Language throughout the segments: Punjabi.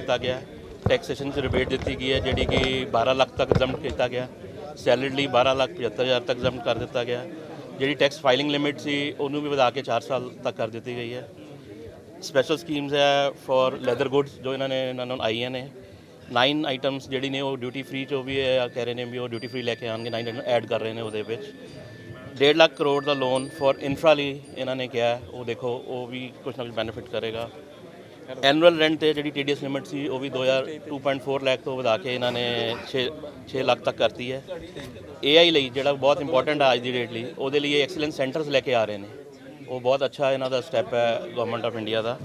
ਕੀਤਾ ਗਿਆ। ਟੈਕਸੇਸ਼ਨ 'ਚ ਰਿਬੇਟ ਦਿੱਤੀ ਗਈ ਹੈ, ਜਿਹੜੀ ਕਿ 12 ਲੱਖ ਤੱਕ ਜ਼ਮਟ ਕੀਤਾ ਗਿਆ। ਸੈਲਰੀ ਲਈ 12 ਲੱਖ 75000 ਤੱਕ ਜ਼ਮਟ ਕਰ ਦਿੱਤਾ ਗਿਆ। ਜਿਹੜੀ ਟੈਕਸ ਫਾਈਲਿੰਗ ਲਿਮਿਟ ਸੀ, ਉਹਨੂੰ ਵੀ ਵਧਾ ਕੇ 4 ਸਾਲ ਤੱਕ ਕਰ ਦਿੱਤੀ ਗਈ ਹੈ। ਸਪੈਸ਼ਲ ਸਕੀਮਸ ਹੈ ਫॉर ਲੈਦਰ ਗੁੱਡਸ ਜੋ ਇਹਨਾਂ ਨੇ ਇਹਨਾਂ ਨੂੰ ਆਈਆਂ ਨੇ। 9 ਆਈਟਮਸ ਜਿਹੜੀ ਨੇ ਉਹ ਡਿਊਟੀ ਫ੍ਰੀ ਚੋਂ ਵੀ ਹੈ ਕਹਿ ਰਹੇ ਨੇ ਵੀ ਉਹ ਡਿਊਟੀ ਫ੍ਰੀ ਲੈ ਕੇ ਆਣਗੇ 9 ਆਈਟਮ ਐਡ ਕਰ ਰਹੇ ਨੇ ਉਹਦੇ ਵਿੱਚ। 1.5 ਲੱਖ ਕਰੋੜ ਦਾ ਲੋਨ ਫॉर ਇਨਫਰਾ ਲਈ ਇਹਨਾਂ ਨੇ ਕਿਹਾ, ਉਹ ਦੇਖੋ, ਉਹ ਵੀ ਕੁਝ ਨਾ ਕੁਝ ਬੈਨੀਫਿਟ ਕਰੇਗਾ। ਐਨੂਅਲ ਰੈਂਟ ਤੇ ਜਿਹੜੀ ਟੀਡੀਐਸ ਲਿਮਿਟ ਸੀ, ਉਹ ਵੀ 2000 2.4 ਲੱਖ ਤੋਂ ਵਧਾ ਕੇ ਇਹਨਾਂ ਨੇ 6 6 ਲੱਖ ਤੱਕ ਕਰਤੀ ਹੈ। AI ਲਈ ਜਿਹੜਾ ਬਹੁਤ ਇੰਪੋਰਟੈਂਟ ਹੈ ਅੱਜ ਦੀ ਡੇਟ ਲਈ, ਉਹਦੇ ਲਈ ਇਹ ਐਕਸਲੈਂਸ ਸੈਂਟਰਸ ਲੈ ਕੇ ਆ ਰਹੇ ਨੇ। ਉਹ ਬਹੁਤ ਅੱਛਾ ਇਹਨਾਂ ਦਾ ਸਟੈਪ ਹੈ ਗਵਰਨਮੈਂਟ ਆਫ ਇੰਡੀਆ ਦਾ।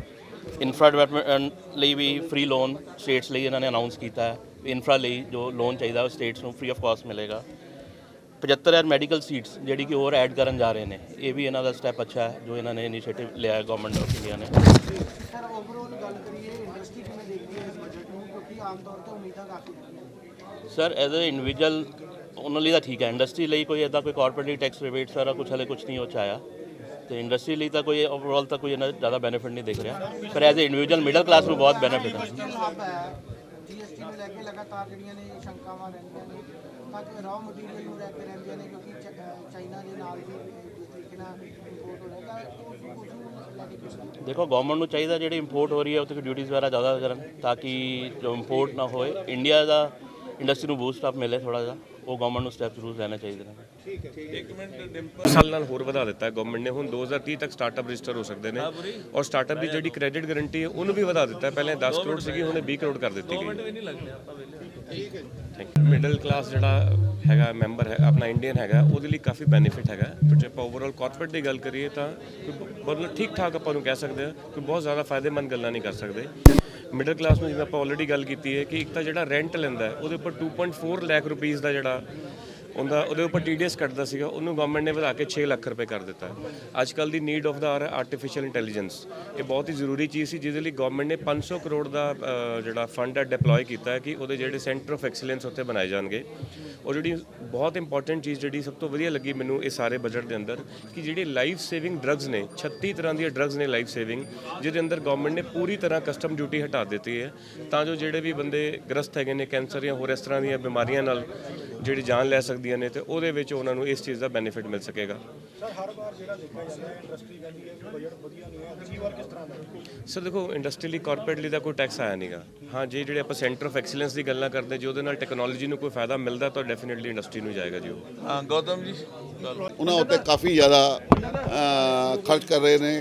ਇਨਫਰਾ ਡਿਵੈਲਪਮੈਂਟ ਲਈ ਵੀ ਫ੍ਰੀ ਲੋਨ ਸਟੇਟਸ ਲਈ ਇਹਨਾਂ ਨੇ ਅਨਾਉਂਸ ਕੀਤਾ ਹੈ। ਇਨਫਰਾ ਲਈ ਜੋ ਲੋਨ ਚਾਹੀਦਾ, ਉਹ ਸਟੇਟਸ ਨੂੰ ਫ੍ਰੀ ਆਫ ਕਾਸਟ ਮਿਲੇਗਾ। 75000 ਮੈਡੀਕਲ ਸੀਟਸ ਜਿਹੜੀ ਕਿ ਹੋਰ ਐਡ ਕਰਨ ਜਾ ਰਹੇ ਨੇ। ਇਹ ਵੀ ਇਹਨਾਂ ਦਾ ਸਟੈਪ ਅੱਛਾ ਹੈ ਜੋ ਇਹਨਾਂ ਨੇ ਇਨੀਸ਼ੀਏਟਿਵ ਲਿਆ ਹੈ ਗਵਰਨਮੈਂਟ ਆਫ ਇੰਡੀਆ ਨੇ। ਸਰ ਓਵਰਆਲ ਗੱਲ ਕਰੀਏ ਇੰਡਸਟਰੀ ਕਿਵੇਂ ਦੇਖਦੀ ਹੈ ਇਸ ਬਜਟ ਨੂੰ? ਕਿਉਂਕਿ ਆਮ ਤੌਰ ਤੇ ਉਮੀਦਾਂ ਕਾਫੀ ਸਰ ਐਜ਼ ਅ ਇੰਡੀਵਿਜੂਅਲ ਉਹਨਾਂ ਲਈ ਤਾਂ ਠੀਕ ਹੈ। ਇੰਡਸਟਰੀ ਲਈ ਕੋਈ ਇਦਾਂ ਕੋਈ ਕਾਰਪੋਰੇਟ ਟੈਕਸ ਰਿਬੇਟ ਸਾਰਾ ਕੁਝ ਹਲੇ ਕੁਝ ਨਹੀਂ ਹੋ ਚਾਇਆ ਤੇ ਇੰਡਸਟਰੀ ਲਈ ਤਾਂ ਕੋਈ ਓਵਰਆਲ ਤਾਂ ਕੋਈ ਇਹਨਾਂ ਜ਼ਿਆਦਾ ਬੈਨੀਫਿਟ ਨਹੀਂ ਦਿਖ ਰਿਹਾ। ਪਰ as a individual middle class ਨੂੰ ਬਹੁਤ ਬੈਨੀਫਿਟ ਹੈ। ਜੀਐਸਟੀ ਨੂੰ ਲੈ ਕੇ ਲਗਾਤਾਰ ਜਿਹੜੀਆਂ ਨੇ ਸ਼ੰਕਾਵਾਂ ਰਹਿੰਦੀਆਂ ਨੇ ਤਾਂ ਕਿ ਮਟੀਰੀਅਲ ਨੂੰ ਲੈ ਕੇ ਰਹਿੰਦੀਆਂ ਨੇ ਕਿਉਂਕਿ ਚ- ਚਾਈਨਾ ਦੇ ਨਾਲ ਵੀ ਜਿਸ ਤਰੀਕੇ ਨਾਲ ਇੰਪੋਰਟ ਹੋ ਰਿਹਾ ਤਾਂ ਉਸ ਉਸ ਨੂੰ ਲੈ ਕੇ ਕਿਸ ਤਰ੍ਹਾਂ ਦੇਖੋ ਗਵਰਨਮੈਂਟ ਨੂੰ ਚਾਹੀਦਾ ਜਿਹੜੀ ਇੰਪੋਰਟ ਹੋ ਰਹੀ ਹੈ, ਉੱਥੇ ਡਿਊਟੀਜ਼ ਵਗੈਰਾ ਜ਼ਿਆਦਾ ਕਰਨ ਤਾਂ ਕਿ ਜੋ ਇੰਪੋਰਟ ਨਾ ਹੋਏ। ਇੰਡੀਆ ਦਾ ਇੰਡਸਟਰੀ ਨੂੰ ਬੂਸਟ ਅਪ ਮਿਲੇ ਥੋੜਾ ਜਿਹਾ, ਉਹ ਗਵਰਨਮੈਂਟ ਨੂੰ ਸਟੈਪ ਜ਼ਰੂਰ ਲੈਣੇ ਚਾਹੀਦੇ ਨੇ। ਸਾਲ ਨਾਲ ਹੋਰ ਵਧਾ ਦਿੱਤਾ ਹੈ। ਗਵਰਨਮੈਂਟ ਨੇ ਹੁਣ 2030 ਤੱਕ ਸਟਾਰਟਅਪ ਰਜਿਸਟਰ ਹੋ ਸਕਦੇ ਨੇ ਔਰ ਸਟਾਰਟਅਪ ਦੀ ਜਿਹੜੀ ਕ੍ਰੈਡਿਟ ਗਾਰੰਟੀ ਹੈ ਉਹਨੂੰ ਵੀ ਵਧਾ ਦਿੱਤਾ ਹੈ। ਪਹਿਲੇ 10 ਕਰੋੜ ਸੀਗੀ ਹੁਣ 20 ਕਰੋੜ ਕਰ ਦਿੱਤੀ ਗਈ। ਮਿਡਲ ਕਲਾਸ ਜਿਹੜਾ ਹੈਗਾ ਮੈਂਬਰ ਹੈ ਆਪਣਾ ਇੰਡੀਅਨ ਹੈਗਾ ਉਹਦੇ ਲਈ ਕਾਫੀ ਬੈਨੀਫਿਟ ਹੈਗਾ। ਪਰ ਜੇ ਆਪਾਂ ਓਵਰਆਲ ਕਾਰਪੋਰੇਟ ਦੀ ਗੱਲ ਕਰੀਏ ਤਾਂ ਮਤਲਬ ਠੀਕ ਠਾਕ ਆਪਾਂ ਨੂੰ ਕਹਿ ਸਕਦੇ ਹਾਂ ਕਿ ਬਹੁਤ ਜ਼ਿਆਦਾ ਫਾਇਦੇਮੰਦ ਗੱਲਾਂ ਨਹੀਂ ਕਰ ਸਕਦੇ। ਮਿਡਲ ਕਲਾਸ ਨੂੰ ਜਿਵੇਂ ਆਪਾਂ ਆਲਰੇਡੀ ਗੱਲ ਕੀਤੀ ਹੈ ਕਿ ਇੱਕ ਤਾਂ ਜਿਹੜਾ ਰੈਂਟ ਲੈਂਦਾ ਹੈ ਉਹਦੇ ਉੱਪਰ 2.4 ਲੱਖ ਰੁਪਈਸ ਦਾ ਜਿਹੜਾ ਉਹਦਾ ਉਹਦੇ ਉੱਪਰ ਟੀਡੀਐਸ ਕੱਟਦਾ ਸੀਗਾ, ਉਹਨੂੰ ਗਵਰਨਮੈਂਟ ਨੇ ਵਧਾ ਕੇ 6 ਲੱਖ ਰੁਪਏ ਕਰ ਦਿੱਤਾ। ਅੱਜ ਕੱਲ ਦੀ ਨੀਡ ਆਫ ਦਾ ਆਰ ਆਰਟੀਫੀਸ਼ੀਅਲ ਇੰਟੈਲੀਜੈਂਸ ਇਹ ਬਹੁਤ ਹੀ ਜ਼ਰੂਰੀ ਚੀਜ਼ ਸੀ, ਜਿਹਦੇ ਲਈ ਗਵਰਨਮੈਂਟ ਨੇ 500 ਕਰੋੜ ਦਾ ਜਿਹੜਾ ਫੰਡ ਹੈ ਡਿਪਲੋਏ ਕੀਤਾ ਹੈ ਕਿ ਉਹਦੇ ਜਿਹੜੇ ਸੈਂਟਰ ਆਫ ਐਕਸੀਲੈਂਸ ਉੱਥੇ ਬਣਾਏ ਜਾਣਗੇ। ਉਹ ਜਿਹੜੀ ਬਹੁਤ ਇੰਪੋਰਟੈਂਟ ਚੀਜ਼ ਜਿਹੜੀ ਸਭ ਤੋਂ ਵਧੀਆ ਲੱਗੀ ਮੈਨੂੰ ਇਹ ਸਾਰੇ ਬਜਟ ਦੇ ਅੰਦਰ, ਕਿ ਜਿਹੜੇ ਲਾਈਫ ਸੇਵਿੰਗ ਡਰੱਗਸ ਨੇ 36 ਤਰ੍ਹਾਂ ਦੀਆਂ ਡਰੱਗਸ ਨੇ ਲਾਈਫ ਸੇਵਿੰਗ ਜਿਹਦੇ ਅੰਦਰ ਗਵਰਨਮੈਂਟ ਨੇ ਪੂਰੀ ਤਰ੍ਹਾਂ ਕਸਟਮ ਡਿਊਟੀ ਹਟਾ ਦਿੱਤੀ ਹੈ। ਤਾਂ ਜੋ ਜਿਹੜੇ ਵੀ ਬੰਦੇ ਗ੍ਰਸਤ ਹੈਗੇ ਨੇ ਕੈਂਸਰ ਜਾਂ ਹੋਰ ਇਸ ਤਰ੍ਹਾਂ ਦੀਆਂ ਬਿਮਾਰੀਆਂ ਨਾਲ ਜਿਹੜੀ ਜਾਨ ਲੈ ਸਕਦੀਆਂ ਨੇ ਤੇ ਉਹਦੇ ਵਿੱਚ ਉਹਨਾਂ ਨੂੰ ਇਸ ਚੀਜ਼ ਦਾ ਬੈਨੀਫਿਟ ਮਿਲ ਸਕੇਗਾ। ਸਰ ਦੇਖੋ ਇੰਡਸਟਰੀ ਲਈ ਕਾਰਪੋਰੇਟ ਲਈ ਤਾਂ ਕੋਈ ਟੈਕਸ ਆਇਆ ਨਹੀਂਗਾ ਹਾਂ ਜੇ ਜਿਹੜੇ ਆਪਾਂ ਸੈਂਟਰ ਆਫ ਐਕਸੀਲੈਂਸ ਦੀ ਗੱਲਾਂ ਕਰਦੇ ਜੇ ਉਹਦੇ ਨਾਲ ਟੈਕਨੋਲੋਜੀ ਨੂੰ ਕੋਈ ਫਾਇਦਾ ਮਿਲਦਾ ਤਾਂ ਡੈਫੀਨਿਟਲੀ ਇੰਡਸਟਰੀ ਨੂੰ ਜਾਏਗਾ ਜੀ ਉਹ। ਹਾਂ ਗੌਤਮ ਜੀ। ਉਹਨਾਂ ਉੱਤੇ ਕਾਫੀ ਜ਼ਿਆਦਾ ਖਰਚ ਕਰ ਰਹੇ ਨੇ।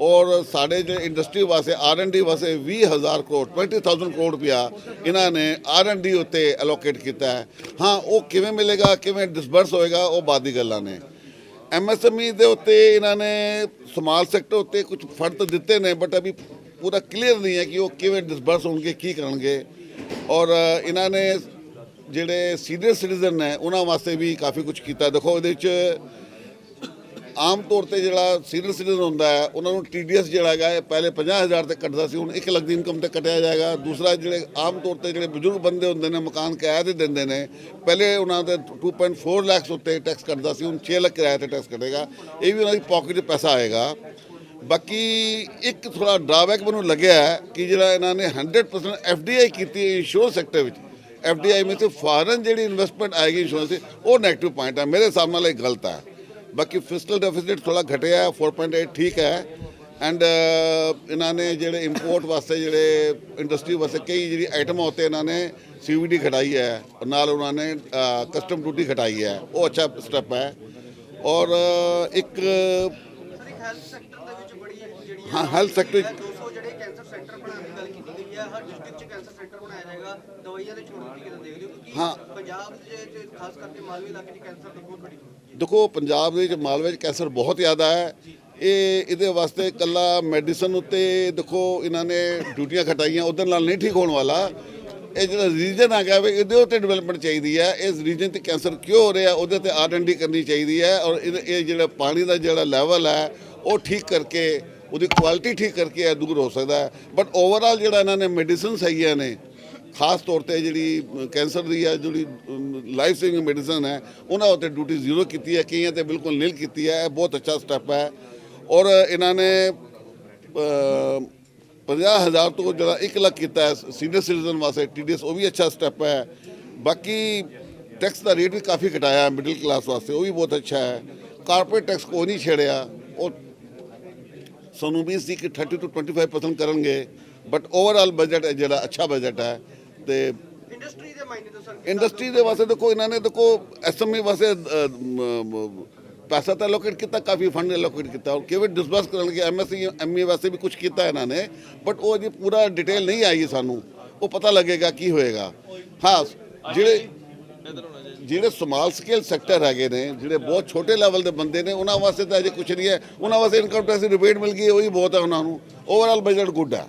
ਔਰ ਸਾਡੇ ਜਿਹੜੇ ਇੰਡਸਟਰੀ ਵਾਸਤੇ ਆਰ&ਡੀ ਵਾਸਤੇ 20000 ਕਰੋੜ 20000 ਕਰੋੜ ਰੁਪਇਆ ਇਹਨਾਂ ਨੇ ਆਰ&ਡੀ ਉੱਤੇ ਐਲੋਕੇਟ ਕੀਤਾ ਹੈ। ਹਾਂ, ਉਹ ਕਿਵੇਂ ਮਿਲੇਗਾ, ਕਿਵੇਂ ਡਿਸਬਰਸ ਹੋਏਗਾ, ਉਹ ਬਾਅਦ ਦੀ ਗੱਲਾਂ ਨੇ। ਐਮਐਸਐਮਈ ਦੇ ਉੱਤੇ ਇਹਨਾਂ ਨੇ ਸਮਾਲ ਸੈਕਟਰ ਉੱਤੇ ਕੁਝ ਫੰਡ ਤਾਂ ਦਿੱਤੇ ਨੇ ਬਟ ਅਭੀ ਪੂਰਾ ਕਲੀਅਰ ਨਹੀਂ ਹੈ ਕਿ ਉਹ ਕਿਵੇਂ ਡਿਸਬਰਸ ਹੋਣਗੇ, ਕੀ ਕਰਨਗੇ। ਔਰ ਇਹਨਾਂ ਨੇ ਜਿਹੜੇ ਸੀਨੀਅਰ ਸਿਟੀਜ਼ਨ ਨੇ, ਉਹਨਾਂ ਵਾਸਤੇ ਵੀ ਕਾਫੀ ਕੁਝ ਕੀਤਾ। ਦੇਖੋ, ਇਹਦੇ ਵਿੱਚ ਆਮ ਤੌਰ ਤੇ ਜਿਹੜਾ ਸੀਨੀਅਰ ਸਿਟੀਜ਼ਨ ਹੁੰਦਾ ਹੈ, ਉਹਨਾਂ ਨੂੰ ਟੀਡੀਐਸ ਜਿਹੜਾ ਹੈਗਾ ਹੈ ਪਹਿਲੇ 50000 ਤੇ ਕੱਟਦਾ ਸੀ, ਹੁਣ 1 ਲੱਖ ਦੀ ਇਨਕਮ ਤੇ ਕੱਟਿਆ ਜਾਏਗਾ। ਦੂਸਰਾ ਜਿਹੜੇ ਆਮ ਤੌਰ ਤੇ ਜਿਹੜੇ ਬਜ਼ੁਰਗ ਬੰਦੇ ਹੁੰਦੇ ਨੇ, ਮਕਾਨ ਕਿਰਾਏ ਤੇ ਦਿੰਦੇ ਨੇ, ਪਹਿਲੇ ਉਹਨਾਂ ਦੇ 2.4 ਲੱਖ ਉੱਤੇ ਟੈਕਸ ਕੱਟਦਾ ਸੀ, ਹੁਣ 6 ਲੱਖ ਕਿਰਾਏ ਤੇ ਟੈਕਸ ਕੱਟੇਗਾ। ਇਹ ਵੀ ਉਹਨਾਂ ਦੀ ਪਾਕਟ 'ਚ ਪੈਸਾ ਆਏਗਾ। ਬਾਕੀ ਇੱਕ ਥੋੜਾ ਡਰਾਬੈਕ ਮੈਨੂੰ ਲੱਗਿਆ ਕਿ ਜਿਹੜਾ ਇਹਨਾਂ ਨੇ 100% ਐਫਡੀਆਈ ਕੀਤੀ ਇੰਸ਼ੋਰੈਂਸ ਸੈਕਟਰ ਵਿੱਚ। ਐਫਡੀਆਈ ਵਿੱਚ ਫਾਰਨ ਜਿਹੜੀ ਇਨਵੈਸਟਮੈਂਟ ਆਏਗੀ ਇੰਸ਼ੋਰੈਂਸ ਦੀ, ਉਹ ਨੈਗੇਟਿਵ ਪੁਆਇੰਟ ਹੈ, ਮੇਰੇ ਹਿਸਾਬ ਨਾਲ ਇਹ ਗਲਤ ਹੈ। ਬਾਕੀ ਫਿਸਕਲ ਡੈਫਿਸਿਟ ਥੋੜਾ ਘਟਿਆ ਹੈ 4.8 ਠੀਕ ਹੈ। ਐਂਡ ਇਹਨਾਂ ਨੇ ਜਿਹੜੇ ਇੰਪੋਰਟ ਵਾਸਤੇ ਜਿਹੜੇ ਇੰਡਸਟਰੀ ਵਾਸਤੇ ਕਈ ਜਿਹੜੀ ਆਈਟਮਾਂ ਉੱਤੇ ਇਹਨਾਂ ਨੇ ਸੀਵੀਡੀ ਘਟਾਈ ਹੈ ਨਾਲ ਉਹਨਾਂ ਨੇ ਕਸਟਮ ਡਿਊਟੀ ਘਟਾਈ ਹੈ। ਉਹ ਅੱਛਾ ਸਟੈਪ ਹੈ। ਔਰ ਇੱਕ ਇੱਕ ਹੈਲਥ ਸੈਕਟਰ ਦੇ ਵਿੱਚ ਬੜੀ ਜਿਹੜੀ ਹਾਂ ਹੈਲਥ ਸੈਕਟਰ 200 ਜਿਹੜੇ ਕੈਂਸਰ ਸੈਂਟਰ ਬਣਾਉਣ ਦੀ ਗੱਲ ਕੀਤੀ ਗਈ ਹੈ ਹਰ ਡਿਸਟ੍ਰਿਕਟ 'ਚ ਕੈਂਸਰ ਸੈਂਟਰ ਬਣਾਇਆ ਜਾਏਗਾ ਦਵਾਈਆਂ ਦੇ ਛੋੜ ਦਿੱਤੀ ਕਿਤੇ ਦੇਖ ਲਿਓ ਕਿਉਂਕਿ ਹਾਂ। ਪੰਜਾਬ ਦੇ ਚ ਖਾਸ ਕਰਕੇ ਮਾਲਵੇ ਇਲਾਕੇ 'ਚ ਕੈਂਸਰ ਦੀ ਬਹੁਤ ਬੜੀ ਸਮੱਸਿਆ ਹੈ। ਦੇਖੋ ਪੰਜਾਬ ਦੇ ਵਿੱਚ ਮਾਲਵੇ 'ਚ ਕੈਂਸਰ ਬਹੁਤ ਜ਼ਿਆਦਾ ਹੈ। ਇਹ ਇਹਦੇ ਵਾਸਤੇ ਇਕੱਲਾ ਮੈਡੀਸਨ ਉੱਤੇ ਦੇਖੋ ਇਹਨਾਂ ਨੇ ਡਿਊਟੀਆਂ ਘਟਾਈਆਂ ਉਹਦੇ ਨਾਲ ਨਹੀਂ ਠੀਕ ਹੋਣ ਵਾਲਾ। ਇਹ ਜਿਹੜਾ ਰੀਜਨ ਆ ਗਿਆ ਵੀ ਇਹਦੇ ਉੱਤੇ ਡਿਵੈਲਪਮੈਂਟ ਚਾਹੀਦੀ ਹੈ। ਇਸ ਰੀਜਨ ਤੇ ਕੈਂਸਰ ਕਿਉਂ ਹੋ ਰਿਹਾ ਉਹਦੇ ਤੇ ਆਰ&ਡੀ ਕਰਨੀ ਚਾਹੀਦੀ ਹੈ। ਔਰ ਇਹ ਜਿਹੜਾ ਪਾਣੀ ਦਾ ਜਿਹੜਾ ਲੈਵਲ ਹੈ ਉਹ ਠੀਕ ਕਰਕੇ ਉਹਦੀ ਕੁਆਲਿਟੀ ਠੀਕ ਕਰਕੇ ਇਹ ਦੂਰ ਹੋ ਸਕਦਾ ਹੈ। ਬਟ ਓਵਰਆਲ ਜਿਹੜਾ ਇਹਨਾਂ ਨੇ ਮੈਡੀਸਿਨ ਹੈਗੀਆਂ ਨੇ ਖਾਸ ਤੌਰ ਤੇ ਜਿਹੜੀ ਕੈਂਸਰ ਦੀ ਹੈ ਜਿਹੜੀ ਲਾਈਫ ਸੇਵਿੰਗ ਮੈਡੀਸਨ ਹੈ ਉਹਨਾਂ ਉੱਤੇ ਡਿਊਟੀ ਜ਼ੀਰੋ ਕੀਤੀ ਹੈ ਕਈਆਂ ਤੇ ਬਿਲਕੁਲ ਨੀਲ ਕੀਤੀ ਹੈ ਇਹ ਬਹੁਤ ਅੱਛਾ ਸਟੈਪ ਹੈ। ਔਰ ਇਹਨਾਂ ਨੇ ਅ, 50000 ਤੋਂ ਜਿਹੜਾ 1 ਲੱਖ ਕੀਤਾ ਹੈ ਸੀਨੀਅਰ ਸਿਟੀਜ਼ਨ ਵਾਸਤੇ ਟੀਡੀਐਸ ਉਹ ਵੀ ਅੱਛਾ ਸਟੈਪ ਹੈ। ਬਾਕੀ ਟੈਕਸ ਦਾ ਰੇਟ ਵੀ ਕਾਫੀ ਘਟਾਇਆ ਮਿਡਲ ਕਲਾਸ ਵਾਸਤੇ ਉਹ ਵੀ ਬਹੁਤ ਅੱਛਾ ਹੈ। ਕਾਰਪੋਰੇਟ ਟੈਕਸ ਕੋਈ ਨਹੀਂ ਛੇੜਿਆ ਉਹ ਸਾਨੂੰ ਉਮੀਦ ਸੀ ਕਿ 30 ਤੋਂ 25% ਕਰਨਗੇ ਬਟ ਓਵਰਆਲ ਬਜਟ ਜਿਹੜਾ ਅੱਛਾ ਬਜਟ ਹੈ ਤੇ ਇੰਡਸਟਰੀ ਦੇ ਮਾਇਨੇ ਤੋਂ ਸਰ ਇੰਡਸਟਰੀ ਦੇ ਵਾਸਤੇ ਦੇਖੋ ਇਹਨਾਂ ਨੇ ਦੇਖੋ ਐਸਐਮਈ ਵਾਸਤੇ ਪੈਸਾ ਤਾਂ ਲੋਕੇਟ ਕੀਤਾ ਕਾਫੀ ਫੰਡ ਲੋਕੇਟ ਕੀਤਾ ਔਰ ਕਿਵੇਂ ਡਿਸਬਰਸ ਕਰਨਗੇ ਐਮਐਸਸੀ ਐਮਈ ਵਾਸਤੇ ਵੀ ਕੁਝ ਕੀਤਾ ਇਹਨਾਂ ਨੇ ਬਟ ਉਹ ਜੀ ਪੂਰਾ ਡਿਟੇਲ ਨਹੀਂ ਆਈ ਸਾਨੂੰ ਉਹ ਪਤਾ ਲੱਗੇਗਾ ਕੀ ਹੋਏਗਾ। ਹਾਂ ਜਿਹੜੇ ਜਿਹੜੇ ਸਮਾਲ ਸਕੇਲ ਸੈਕਟਰ ਹੈਗੇ ਨੇ, ਜਿਹੜੇ ਬਹੁਤ ਛੋਟੇ ਲੈਵਲ ਦੇ ਬੰਦੇ ਨੇ, ਉਹਨਾਂ ਵਾਸਤੇ ਤਾਂ ਅਜੇ ਕੁਝ ਨਹੀਂ ਹੈ। ਉਹਨਾਂ ਵਾਸਤੇ ਇਨਕਮ ਟੈਕਸ ਰਿਬੇਟ ਮਿਲ ਗਈ ਉਹ ਹੀ ਬਹੁਤ ਹੈ ਉਹਨਾਂ ਨੂੰ। ਓਵਰਆਲ ਬਜਟ ਗੁੱਡ ਹੈ।